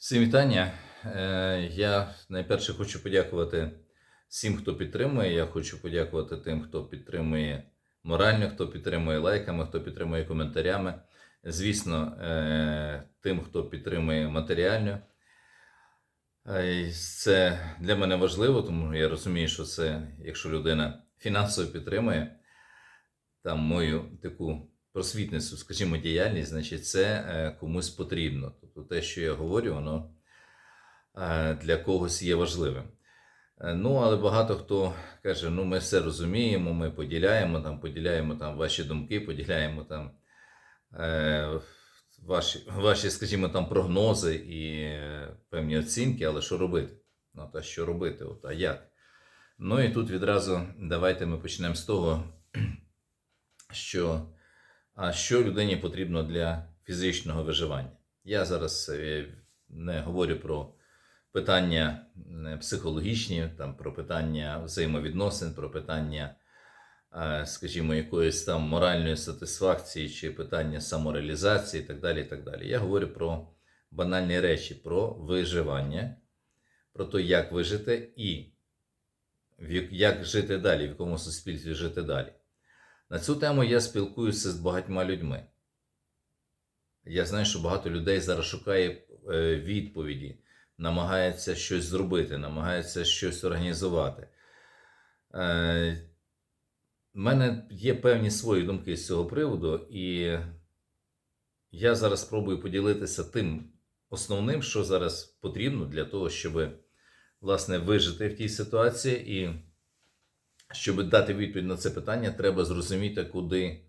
Всім вітання. Е, Я найперше хочу подякувати всім, хто підтримує. Я хочу подякувати тим, хто підтримує морально, хто підтримує лайками, хто підтримує коментарями. Звісно, е, тим, хто підтримує матеріально. Е, Це для мене важливо, тому я розумію, що це, якщо людина фінансово підтримує там мою таку просвітницю, скажімо, діяльність, значить, це е, комусь потрібно. Тобто те, що я говорю, воно е, для когось є важливим. Е, Ну, але багато хто каже: ну, ми все розуміємо, ми поділяємо там, поділяємо там ваші думки, поділяємо там ваші, ваші, скажімо, там прогнози і певні оцінки, але що робити? Ну, та що робити? От, а як? Ну і тут відразу давайте ми почнемо з того, що, а що людині потрібно для фізичного виживання. Я зараз е, не говорю про питання психологічні, там, про питання взаємовідносин, про питання, е, скажімо, якоїсь там моральної сатисфакції чи питання самореалізації і так далі. І так далі. Я говорю про банальні речі, про виживання, про те, як вижити і як жити далі, в якому суспільстві жити далі. На цю тему я спілкуюся з багатьма людьми. Я знаю, що багато людей зараз шукає е, відповіді, намагається щось зробити, намагається щось організувати. Е, У мене є певні свої думки з цього приводу, і я зараз спробую поділитися тим основним, що зараз потрібно для того, щоб власне вижити в тій ситуації і щоб дати відповідь на це питання, треба зрозуміти, куди,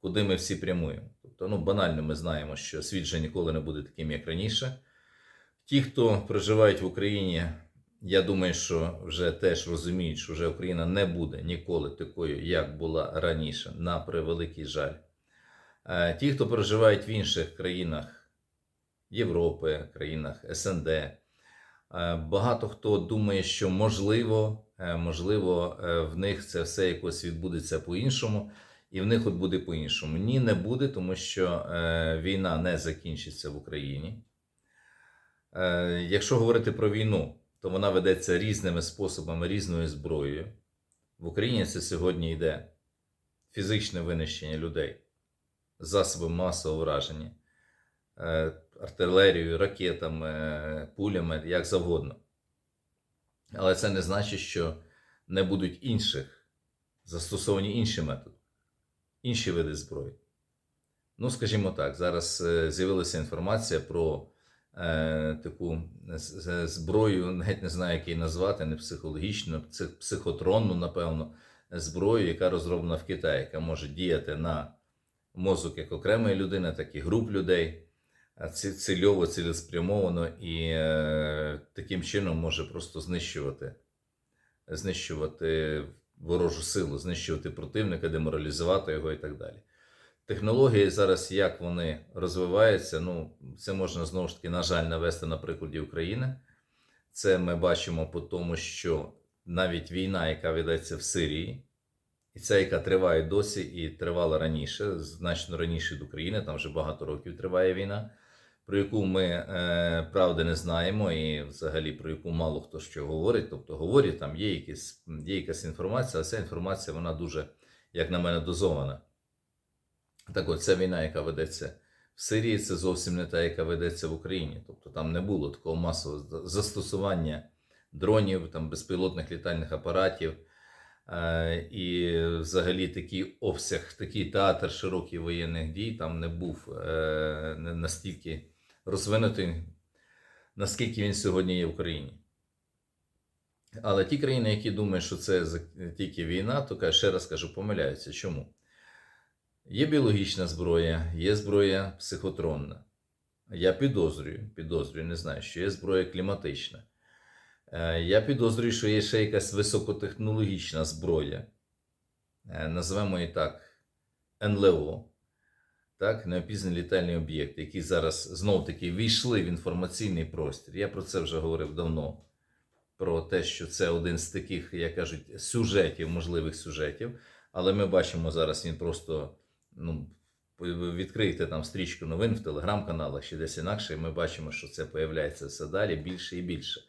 куди ми всі прямуємо. Тобто, ну, банально ми знаємо, що світ вже ніколи не буде таким, як раніше. Ті, хто проживають в Україні, я думаю, що вже теж розуміють, що вже Україна не буде ніколи такою, як була раніше, на превеликий жаль. Е, Ті, хто проживають в інших країнах Європи, країнах СНД, Багато хто думає, що можливо, е, можливо, е, в них це все якось відбудеться по-іншому, і в них от буде по-іншому. Ні, не буде, тому що е, війна не закінчиться в Україні. Е, Якщо говорити про війну, то вона ведеться різними способами, різною зброєю. В Україні це сьогодні йде фізичне винищення людей, засоби масового враження е, артилерією, ракетами, е, пулями, як завгодно. Але це не значить, що не будуть інших застосовані інші методи, інші види зброї. Ну, скажімо так, зараз е, з'явилася інформація про е, таку з- зброю, навіть не знаю, як її назвати, не психологічну, психотронну, напевно, зброю, яка розроблена в Китаї, яка може діяти на мозок як окремої людини, так і груп людей цільово, цілеспрямовано і е, таким чином може просто знищувати, знищувати ворожу силу, знищувати противника, деморалізувати його і так далі. Технології зараз, як вони розвиваються, ну, це можна знову ж таки, на жаль, навести на прикладі України. Це ми бачимо по тому, що навіть війна, яка ведеться в Сирії, і ця, яка триває досі і тривала раніше, значно раніше від України, там вже багато років триває війна, про яку ми е, правди не знаємо, і взагалі про яку мало хто що говорить. Тобто говорять, там є, якісь, є якась інформація, але ця інформація вона дуже, як на мене, дозована. Так от, ця війна, яка ведеться в Сирії, це зовсім не та, яка ведеться в Україні. Тобто там не було такого масового застосування дронів, там, безпілотних літальних апаратів. Е, І взагалі такий обсяг, такий театр широкий воєнних дій там не був е, настільки розвинутий, наскільки він сьогодні є в Україні. Але ті країни, які думають, що це тільки війна, то ка- ще раз кажу, помиляються. Чому? Є біологічна зброя, є зброя психотронна. Я підозрюю, підозрюю, не знаю, що є зброя кліматична. Е, Я підозрюю, що є ще якась високотехнологічна зброя, Е, називаємо її так, НЛО, так, неопізнані літальні об'єкти, які зараз знов таки війшли в інформаційний простір. Я про це вже говорив давно. Про те, що це один з таких, як кажуть, сюжетів, можливих сюжетів. Але ми бачимо зараз, він просто ну, відкрийте там стрічку новин в телеграм-каналах чи десь інакше, і ми бачимо, що це появляється все далі більше і більше.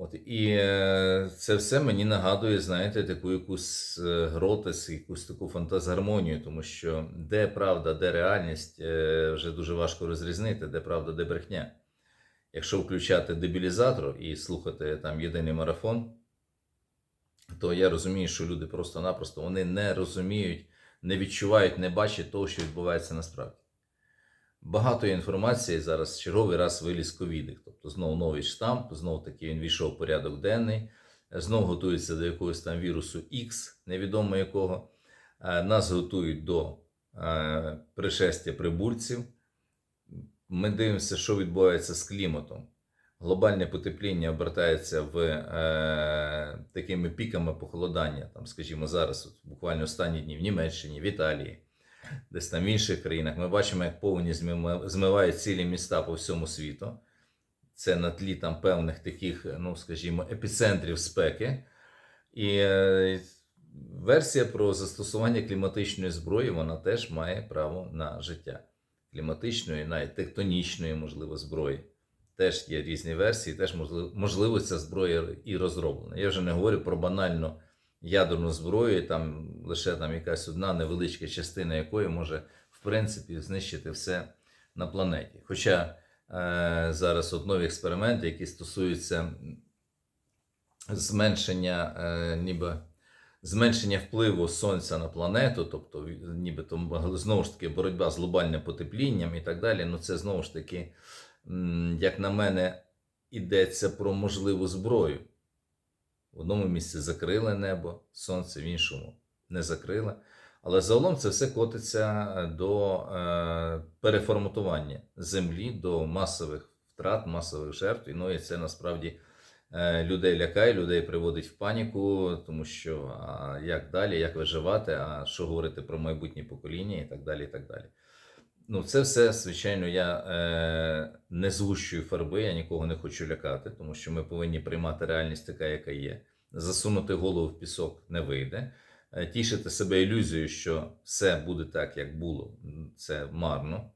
От, і е, це все мені нагадує, знаєте, таку якусь е, гротес, якусь таку фантазгармонію, тому що де правда, де реальність, е, вже дуже важко розрізнити, де правда, де брехня. Якщо включати дебілізатор і слухати там єдиний марафон, то я розумію, що люди просто-напросто вони не розуміють, не відчувають, не бачать того, що відбувається насправді. Багато інформації зараз черговий раз виліз ковідик. Тобто знову новий штамп, знову таки він війшов в порядок денний, знову готується до якогось там вірусу X, невідомо якого. Е, Нас готують до е, пришестя прибульців. Ми дивимося, що відбувається з кліматом. Глобальне потепління обертається в е, такими піками похолодання. Там, скажімо, зараз, от, буквально останні дні в Німеччині, в Італії, десь там в інших країнах. Ми бачимо, як повні змивають цілі міста по всьому світу. Це на тлі там певних таких, ну скажімо, епіцентрів спеки. І е, версія про застосування кліматичної зброї вона теж має право на життя. Кліматичної, навіть тектонічної, можливо, зброї. Теж є різні версії, теж можливо, можливо ця зброя і розроблена. Я вже не говорю про банальну ядерну зброю, там лише там якась одна невеличка частина якої може, в принципі, знищити все на планеті. Хоча е, зараз от нові експерименти, які стосуються зменшення, е, ніби зменшення впливу сонця на планету, тобто нібито знову ж таки боротьба з глобальним потеплінням і так далі. Ну це знову ж таки, як на мене, йдеться про можливу зброю. В одному місці закрили небо, сонце в іншому не закрили. Але загалом це все котиться е, до е, переформатування землі, до масових втрат, масових жертв. Ну, і це насправді е, людей лякає, людей приводить в паніку, тому що а як далі, як виживати, а що говорити про майбутнє покоління і так далі. І так далі. Ну, це все, звичайно, я е, не згущую фарби, я нікого не хочу лякати, тому що ми повинні приймати реальність така, яка є. Засунути голову в пісок не вийде. Е, Тішити себе ілюзією, що все буде так, як було, це марно.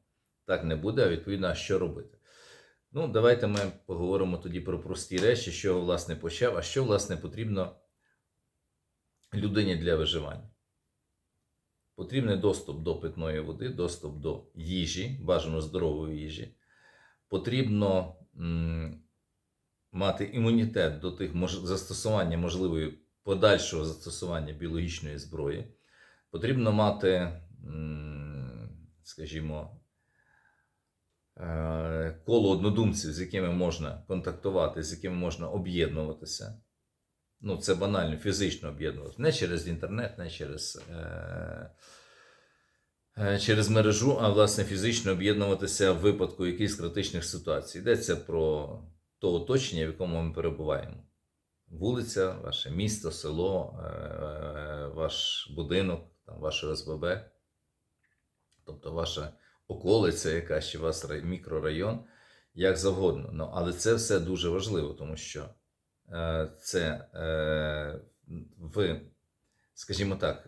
Так не буде, а відповідно, а що робити? Ну, давайте ми поговоримо тоді про прості речі, що власне почав, а що власне потрібно людині для виживання. Потрібний доступ до питної води, доступ до їжі, бажано здорової їжі. Потрібно мати імунітет до тих мож... застосування можливої подальшого застосування біологічної зброї. Потрібно мати, скажімо, е, коло однодумців, з якими можна контактувати, з якими можна об'єднуватися. Ну, це банально, фізично об'єднуватися. Не через інтернет, не через, е, е, через мережу, а власне фізично об'єднуватися в випадку якихось критичних ситуацій. Йдеться про то оточення, в якому ми перебуваємо. Вулиця, ваше місто, село, е, ваш будинок, там, ваше ОСББ, тобто ваша околиця, якась чи у вас мікрорайон, як завгодно. Ну, але це все дуже важливо, тому що е, це е, в, скажімо так,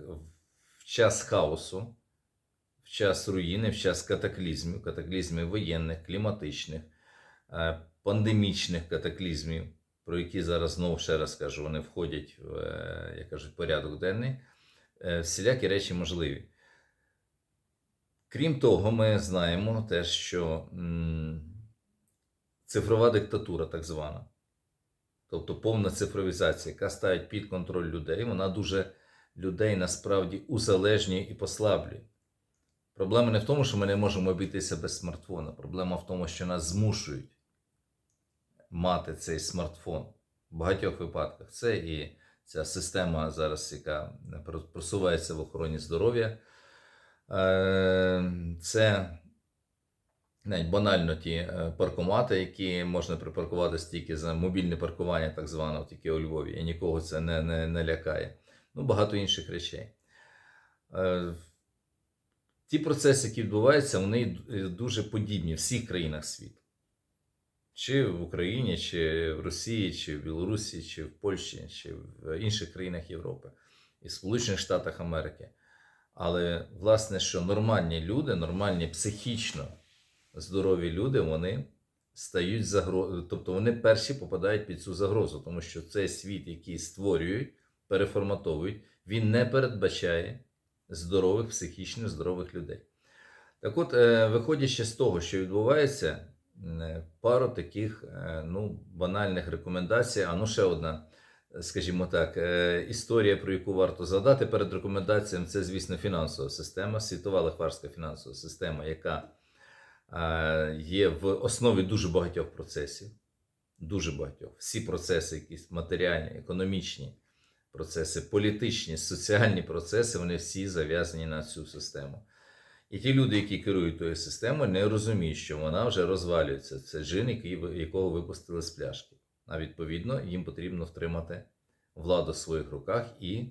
в час хаосу, в час руїни, в час катаклізмів, катаклізмів воєнних, кліматичних, е, пандемічних катаклізмів, про які зараз знову ще раз кажу, вони входять в, е, як кажуть, порядок денний, е, всілякі речі можливі. Крім того, ми знаємо те, що цифрова диктатура, так звана, тобто повна цифровізація, яка ставить під контроль людей, вона дуже людей насправді узалежнює і послаблює. Проблема не в тому, що ми не можемо обійтися без смартфона. Проблема в тому, що нас змушують мати цей смартфон. В багатьох випадках це і ця система зараз, яка просувається в охороні здоров'я. Е, Це навіть банально ті е, паркомати, які можна припаркуватися тільки за мобільне паркування, так зване, тільки у Львові, і нікого це не, не, не лякає. Ну, багато інших речей. Е, Ті процеси, які відбуваються, вони дуже подібні в всіх країнах світу. Чи в Україні, чи в Росії, чи в Білорусі, чи в Польщі, чи в інших країнах Європи і Сполучених Штатах Америки. Але, власне, що нормальні люди, нормальні психічно здорові люди, вони стають загрозою, тобто вони перші попадають під цю загрозу, тому що цей світ, який створюють, переформатовують, він не передбачає здорових, психічно здорових людей. Так от, е, виходячи з того, що відбувається, е, пару таких е, ну, банальних рекомендацій, а ну ще одна, скажімо так, історія, про яку варто згадати перед рекомендаціями, це, звісно, фінансова система, світова лихварська фінансова система, яка є в основі дуже багатьох процесів. Дуже багатьох. Всі процеси, якісь матеріальні, економічні процеси, політичні, соціальні процеси, вони всі зав'язані на цю систему. І ті люди, які керують тою системою, не розуміють, що вона вже розвалюється. Це джин, якого випустили з пляшки. А відповідно, їм потрібно втримати владу в своїх руках і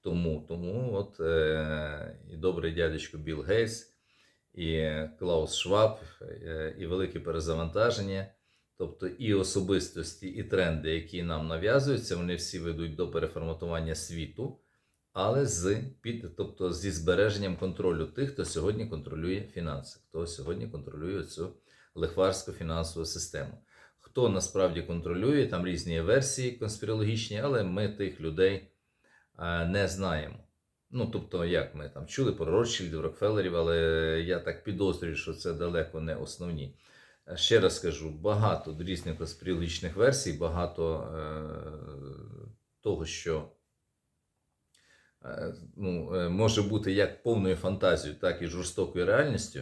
тому, тому от е, і добрий дядечко Білл Гейтс, і Клаус Шваб, е, і велике перезавантаження. Тобто і особистості, і тренди, які нам нав'язуються, вони всі ведуть до переформатування світу, але з, під, тобто зі збереженням контролю тих, хто сьогодні контролює фінанси, хто сьогодні контролює цю лихварську фінансову систему. Хто насправді контролює, там різні версії конспірологічні, але ми тих людей е, не знаємо. Ну, тобто, як ми там чули про Ротшильдів, Рокфеллерів, але я так підозрюю, що це далеко не основні. Е, Ще раз скажу, багато різних конспірологічних версій, багато е, того, що е, ну, е, може бути як повною фантазією, так і жорстокою реальністю.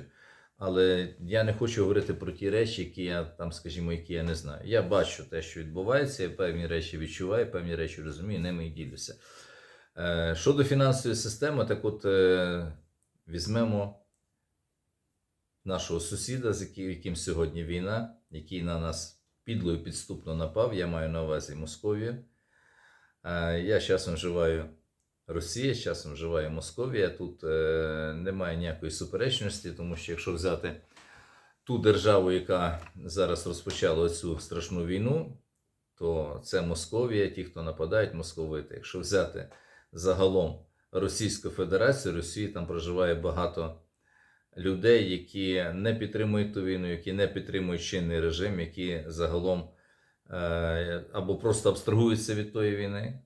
Але я не хочу говорити про ті речі, які я там, скажімо, які я не знаю. Я бачу те, що відбувається, я певні речі відчуваю, певні речі розумію, ними і ділюся. Е, Щодо фінансової системи, так от е, візьмемо нашого сусіда, з яким, сьогодні війна, який на нас підло і підступно напав. Я маю на увазі Московію. Е, Я часом вживаю Росія, часом вживаю Московія. Тут немає ніякої суперечності, тому що якщо взяти ту державу, яка зараз розпочала цю страшну війну, то це Московія, ті, хто нападають, московити. Якщо взяти загалом Російську Федерацію, Росії там проживає багато людей, які не підтримують ту війну, які не підтримують чинний режим, які загалом е, або просто абстрагуються від тої війни,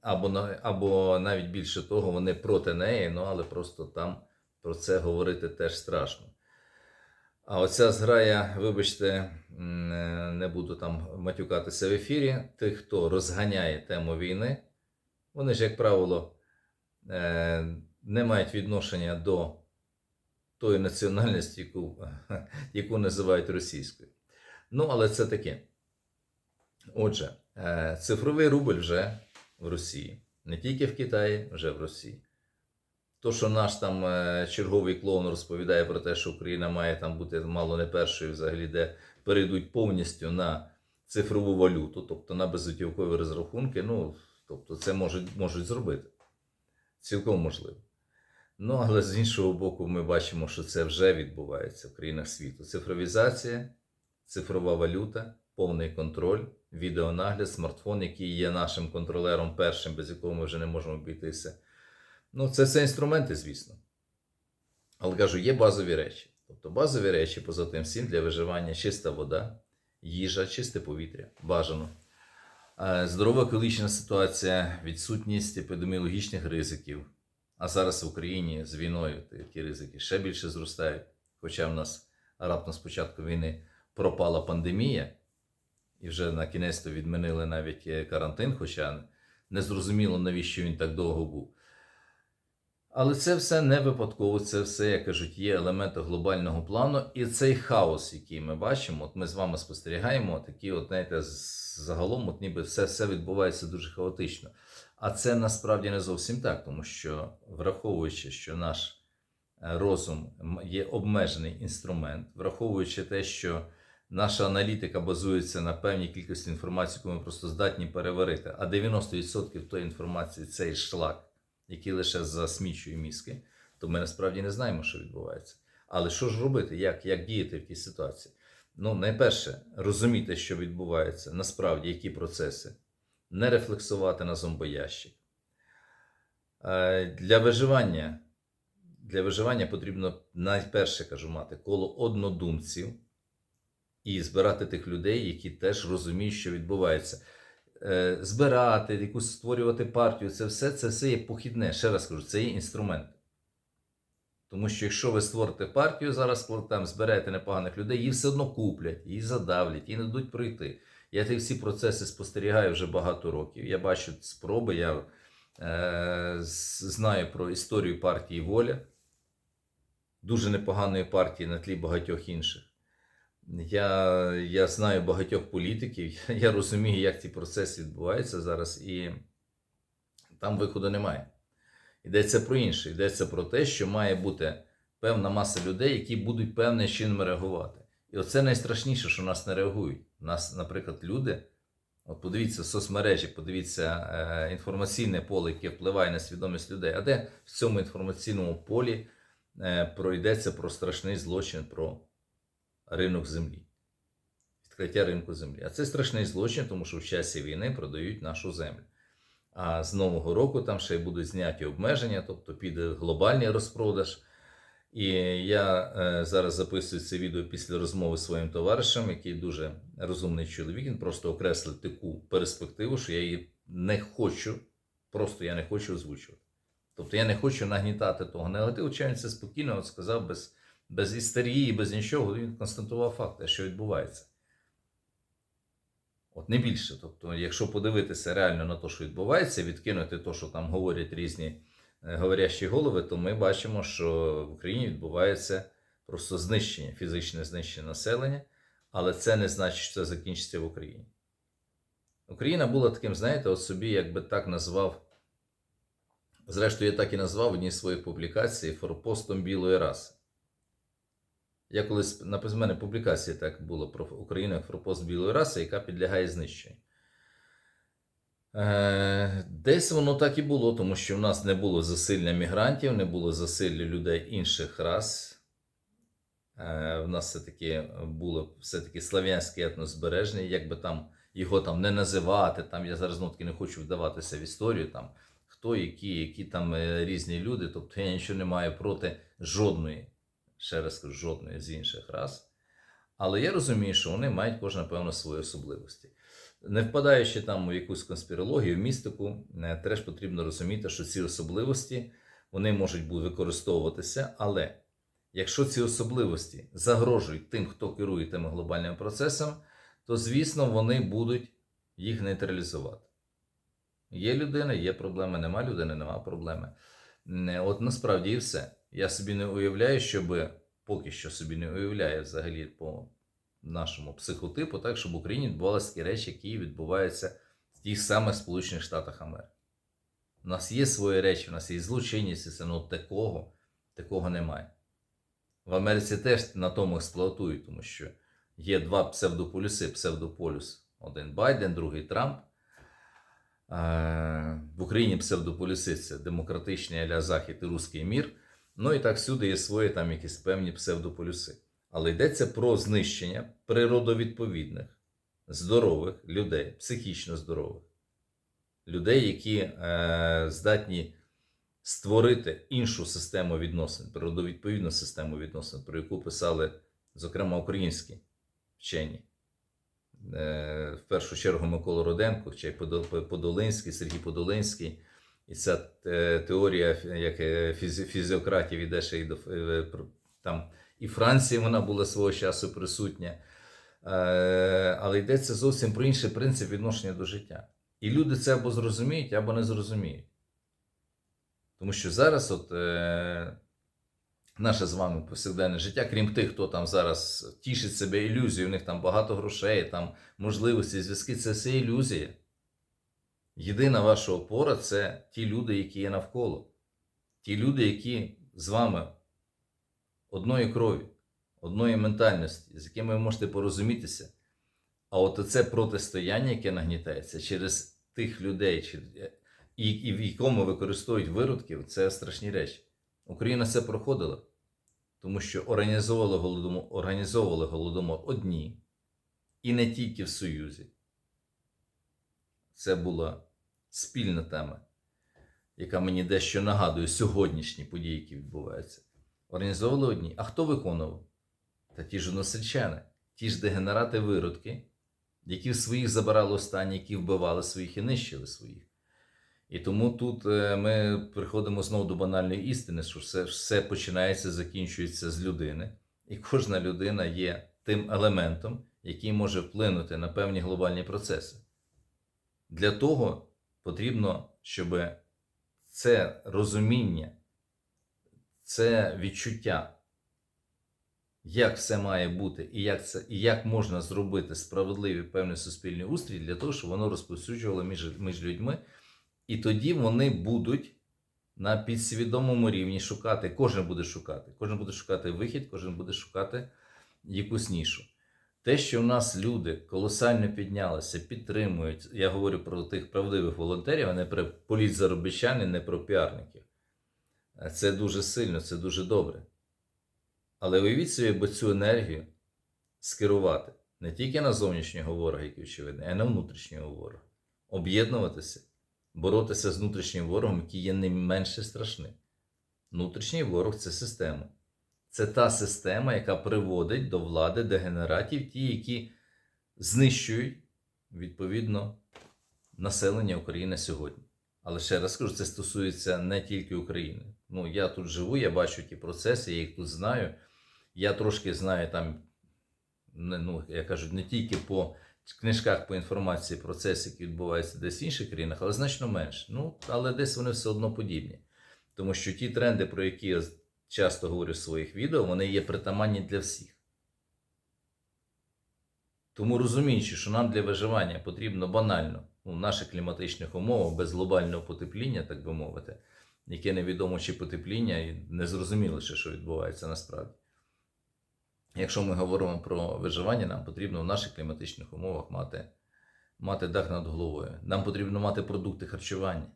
або, або навіть більше того, вони проти неї, ну але просто там про це говорити теж страшно. А оця зграя, вибачте, е, не буду там матюкатися в ефірі. Тих, хто розганяє тему війни, вони ж, як правило, е, не мають відношення до тої національності, яку, яку називають російською. Ну, але це таке. Отже, е, цифровий рубль вже в Росії. Не тільки в Китаї, вже в Росії. То, що наш там е, черговий клоун розповідає про те, що Україна має там бути мало не першою, взагалі, де перейдуть повністю на цифрову валюту, тобто на безготівкові розрахунки, ну, тобто це можуть, можуть зробити. Цілком можливо. Ну, але з іншого боку, ми бачимо, що це вже відбувається в країнах світу. Цифровізація, цифрова валюта, повний контроль, відеонагляд, смартфон, який є нашим контролером першим, без якого ми вже не можемо обійтися. Ну, це все інструменти, звісно. Але кажу, є базові речі. Тобто базові речі, поза тим всім для виживання чиста вода, їжа, чисте повітря, бажано. Е, Здорова екологічна ситуація, відсутність епідеміологічних ризиків. А зараз в Україні з війною такі ризики ще більше зростають. Хоча в нас раптом з початку війни пропала пандемія, і вже на кінець то відмінили навіть е, карантин, хоча не зрозуміло, навіщо він так довго був. Але це все не випадково, це все, як кажуть, є елементи глобального плану. І цей хаос, який ми бачимо, от ми з вами спостерігаємо, такі, от, знаєте, загалом, от ніби все, все відбувається дуже хаотично. А це насправді не зовсім так, тому що враховуючи, що наш е, розум є обмежений інструмент, враховуючи те, що наша аналітика базується на певній кількості інформації, яку ми просто здатні переварити, а 90% тої інформації це шлак, який лише засмічує мізки, то ми насправді не знаємо, що відбувається. Але що ж робити, як, як діяти в тій ситуації? Ну, найперше, розуміти, що відбувається, насправді, які процеси, не рефлексувати на зомбоящик. Е, Для виживання, для виживання потрібно найперше кажу мати коло однодумців і збирати тих людей, які теж розуміють, що відбувається. Е, Збирати, якусь створювати партію, це все, це все є похідне. Ще раз кажу, це є інструмент. Тому що якщо ви створите партію зараз, там зберете непоганих людей, її все одно куплять, її задавлять, її не дадуть пройти. Я ці всі процеси спостерігаю вже багато років. Я бачу спроби, я е, знаю про історію партії Воля, дуже непоганої партії на тлі багатьох інших. Я, я знаю багатьох політиків, я розумію, як ці процеси відбуваються зараз, і там виходу немає. Йдеться про інше. Йдеться про те, що має бути певна маса людей, які будуть певним чином реагувати. І оце найстрашніше, що нас не реагують. У нас, наприклад, люди. От подивіться соцмережі, подивіться е, інформаційне поле, яке впливає на свідомість людей. А де в цьому інформаційному полі е, пройдеться про страшний злочин, про ринок землі, відкриття ринку землі. А це страшний злочин, тому що в часі війни продають нашу землю. А з нового року там ще й будуть зняті обмеження, тобто піде глобальний розпродаж. І я е, зараз записую це відео після розмови з своїм товаришем, який дуже розумний чоловік. Він просто окреслив таку перспективу, що я її не хочу, просто я не хочу озвучувати. Тобто я не хочу нагнітати того негативу. Чи він це спокійно от сказав без, без істерії, без нічого. Він констатував факти, що відбувається. От не більше. Тобто, якщо подивитися реально на те, що відбувається, відкинути те, що там говорять різні е, говорящі голови, то ми бачимо, що в Україні відбувається просто знищення, фізичне знищення населення, але це не значить, що це закінчиться в Україні. Україна була таким, знаєте, от собі, як би так назвав, зрештою, я так і назвав в одній своїх публікацій форпостом білої раси. Я колись в мене публікація так було про Україну як форпост білої раси, яка підлягає знищенню. Е, Десь воно так і було, тому що в нас не було засилля мігрантів, не було засилля людей інших рас. Е, В нас все-таки було все-таки слав'янське етнозбережне, як би там його там не називати. Там я зараз ну, таки не хочу вдаватися в історію, там хто які, які там е, різні люди. Тобто я нічого не маю проти жодної, ще раз кажу, жодної з інших рас. Але я розумію, що вони мають кожна певно свої особливості. Не впадаючи там у якусь конспірологію, містику, е, теж потрібно розуміти, що ці особливості вони можуть бути використовуватися, але якщо ці особливості загрожують тим, хто керує тими глобальними процесами, то звісно вони будуть їх нейтралізувати. Є людина, є проблеми, нема людини, нема проблеми. От насправді і все. Я собі не уявляю, щоб поки що собі не уявляю взагалі по нашому психотипу, так, щоб в Україні відбувалися такі речі, які відбуваються в тих самих Сполучених Штатах Америки. У нас є свої речі, у нас є злочинність, і це, ну такого, такого немає. В Америці теж на тому експлуатують, тому що є два псевдополюси, псевдополюс. Один Байден, другий Трамп. Е, В Україні псевдополюси це демократичний аля Захід і Руський мір. Ну і так всюди є свої там якісь певні псевдополюси. Але йдеться про знищення природовідповідних, здорових людей, психічно здорових, людей, які е, здатні створити іншу систему відносин, природовідповідну систему відносин, про яку писали, зокрема, українські вчені. Е, в першу чергу Микола Роденко, чи Подол- Подолинський, Сергій Подолинський. І ця е, теорія як е, фізіократів іде ще й до е, там і Франції вона була свого часу присутня. Але йдеться зовсім про інший принцип відношення до життя. І люди це або зрозуміють, або не зрозуміють. Тому що зараз, от наше з вами повсякденне життя, крім тих, хто там зараз тішить себе ілюзією, у них там багато грошей, там можливості, зв'язки, це все ілюзія. Єдина ваша опора це ті люди, які є навколо. Ті люди, які з вами одної крові, одної ментальності, з якими ви можете порозумітися. А от це протистояння, яке нагнітається через тих людей, і, в якому використовують виродків, це страшні речі. Україна це проходила, тому що організовували голодомор, організовували голодомор одні, і не тільки в Союзі. Це була спільна тема. яка мені дещо нагадує сьогоднішні події, які відбуваються, організовували одні. А хто виконував? Та ті ж односельчани, ті ж дегенерати виродки, які в своїх забирали останні, які вбивали своїх і нищили своїх. І тому тут е, ми приходимо знову до банальної істини, що все, все починається, закінчується з людини, і кожна людина є тим елементом, який може вплинути на певні глобальні процеси. Для того потрібно, щоб це розуміння, це відчуття, як все має бути, і як, це, і як можна зробити справедливий певний суспільний устрій для того, щоб воно розповсюджувало між, між людьми. І тоді вони будуть на підсвідомому рівні шукати, кожен буде шукати, кожен буде шукати вихід, кожен буде шукати якусь нішу. Те, що в нас люди колосально піднялися, підтримують, я говорю про тих правдивих волонтерів, а не про політзаробітчан, не про піарників. Це дуже сильно, це дуже добре. Але уявіть собі, бо цю енергію скерувати не тільки на зовнішнього ворога, який очевидний, а й на внутрішнього ворога. Об'єднуватися, боротися з внутрішнім ворогом, який є не менше страшним. Внутрішній ворог це система. Це та система, яка приводить до влади дегенератів, ті, які знищують відповідно населення України сьогодні. Але ще раз кажу, це стосується не тільки України. Ну, я тут живу, я бачу ті процеси, я їх тут знаю. Я трошки знаю там, ну, я кажу, не тільки по книжках, по інформації процеси, які відбуваються десь в інших країнах, але значно менше. Ну, але десь вони все одно подібні. Тому що ті тренди, про які часто говорю в своїх відео, вони є притаманні для всіх. Тому розуміючи, що нам для виживання потрібно банально ну, в наших кліматичних умовах без глобального потепління, так би мовити, яке невідомо чи потепління, і не зрозуміло ще, що відбувається насправді. Якщо ми говоримо про виживання, нам потрібно в наших кліматичних умовах мати, мати дах над головою. Нам потрібно мати продукти харчування.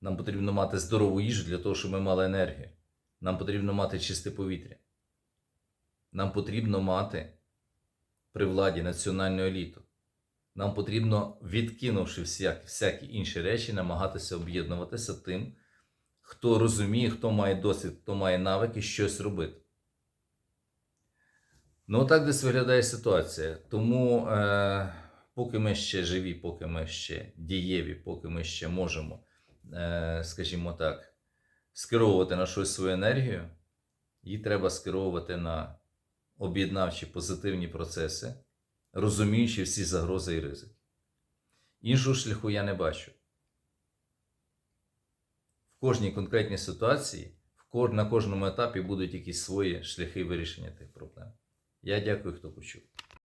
Нам потрібно мати здорову їжу для того, щоб ми мали енергію. Нам потрібно мати чисте повітря. Нам потрібно мати при владі національну еліту. Нам потрібно, відкинувши всякі, інші речі, намагатися об'єднуватися тим, хто розуміє, хто має досвід, хто має навики щось робити. Ну, так десь виглядає ситуація. Тому, е, поки ми ще живі, поки ми ще дієві, поки ми ще можемо, е, скажімо так, скеровувати на щось свою енергію, її треба скеровувати на об'єднавчі позитивні процеси, розуміючи всі загрози і ризики. Іншого шляху я не бачу. В кожній конкретній ситуації, на кожному етапі будуть якісь свої шляхи вирішення тих проблем. Я дякую, хто почув.